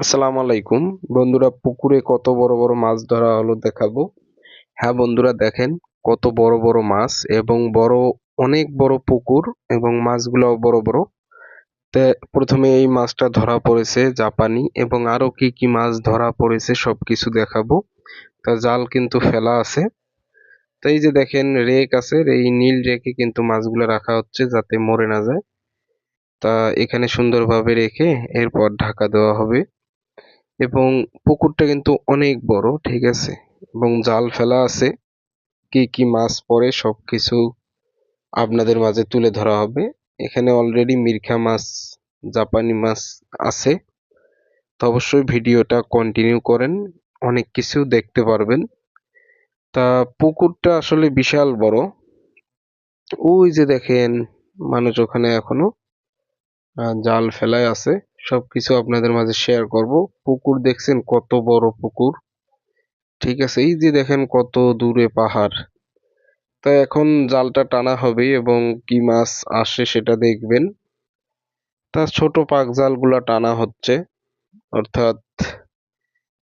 আসসালামু আলাইকুম। বন্ধুরা, পুকুরে কত বড় বড় মাছ ধরা হলো দেখাবো। হ্যাঁ বন্ধুরা, দেখেন কত বড় বড় মাছ এবং বড়, অনেক বড় পুকুর এবং মাছগুলোও বড় বড়। তে, প্রথমে এই মাছটা ধরা পড়েছে জাপানি এবং আরও কি কি মাছ ধরা পড়েছে সবকিছু দেখাবো। তা, জাল কিন্তু ফেলা আছে। তো, এই যে দেখেন রেক আছে, এই নীল রেকে কিন্তু মাছগুলো রাখা হচ্ছে যাতে মরে না যায়। তা, এখানে সুন্দরভাবে রেখে এরপর ঢাকা দেওয়া হবে। এবং পুকুরটা কিন্তু অনেক বড়, ঠিক আছে? এবং জাল ফেলা আছে। কি কি মাছ পড়ে সবকিছু আপনাদের মাঝে তুলে ধরা হবে। এখানে অলরেডি মিরখা মাছ, জাপানি মাছ আছে। তো অবশ্যই ভিডিওটা কন্টিনিউ করেন, অনেক কিছু দেখতে পারবেন। তা পুকুরটা আসলে বিশাল বড়। ওই যে দেখেন মানুষ ওখানে এখনও জাল ফেলায় আছে। সবকিছু আপনাদের মাঝে শেয়ার করব। পুকুর দেখছেন কত বড় পুকুর। ঠিক আছে, এই যে দেখেন কত দূরে পাহাড়। তো এখন জালটা টানা হবে এবং কি মাছ আসে সেটা দেখবেন। তা ছোট পাক জালগুলা টানা হচ্ছে। অর্থাৎ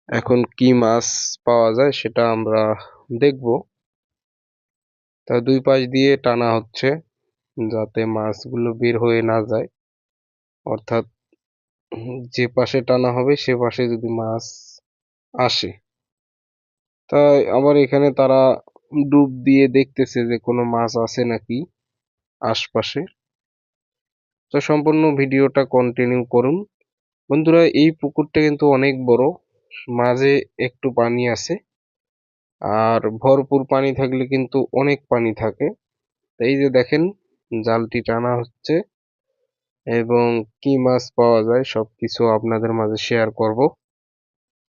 এখন কি মাছ পাওয়া যায় সেটা আমরা দেখব। তা দুই পাশ দিয়ে টানা হচ্ছে যাতে মাছগুলো বের হয়ে না যায়। অর্থাৎ যে পাশে টানা হবে, সে পাশে যদি মাছ আসে। তাই আবার এখানে তারা ডুব দিয়ে দেখতেছে যে কোনো মাছ আছে নাকি আশপাশে। তো সম্পূর্ণ ভিডিওটা কন্টিনিউ করুন। বন্ধুরা, এই পুকুরটা কিন্তু অনেক বড়। মাঝে একটু পানি আছে। আর ভরপুর পানি থাকলে কিন্তু অনেক পানি থাকে। এই যে দেখেন, জালটি টানা হচ্ছে। এবং কি মাছ পাওয়া যায় সবকিছু আপনাদের মাঝে শেয়ার করব।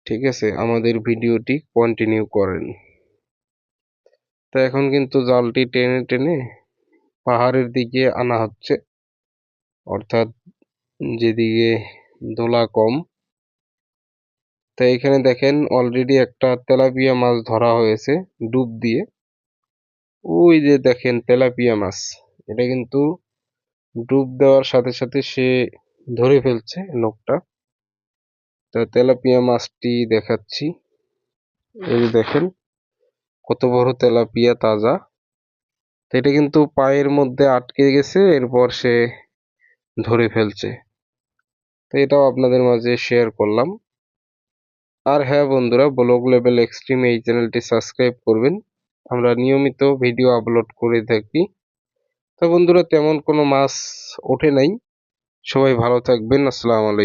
ঠিক আছে, আমাদের ভিডিওটি কন্টিনিউ করেন। তো এখন কিন্তু জালটি টেনে টেনে পাহাড়ের দিকে আনা হচ্ছে। অর্থাৎ যেদিকে দোলা কম। তো এখানে দেখেন অলরেডি একটা তেলাপিয়া মাছ ধরা হয়েছে ডুব দিয়ে। ওই যে দেখেন তেলাপিয়া মাছ। এটা কিন্তু ডুব দেওয়ার সাথে সাথে সে ধরে ফেলছে লোকটা তো তেলাপিয়া মাছটি দেখাচ্ছি। এই দেখেন, কত বড় তেলাপিয়া তাজা। তো এটা কিন্তু পায়ের মধ্যে আটকে গেছে, এরপর সে ধরে ফেলছে। তো এটাও আপনাদের মাঝে শেয়ার করলাম। আর হ্যাঁ বন্ধুরা, ব্লগ লেভেল এক্সট্রিম এই চ্যানেলটি সাবস্ক্রাইব করবেন। আমরা নিয়মিত ভিডিও আপলোড করে থাকি। তো বন্ধুরা তেমন কোনো মাছ ওঠে নাই। সবাই ভালো থাকবেন। আসসালামু আলাইকুম।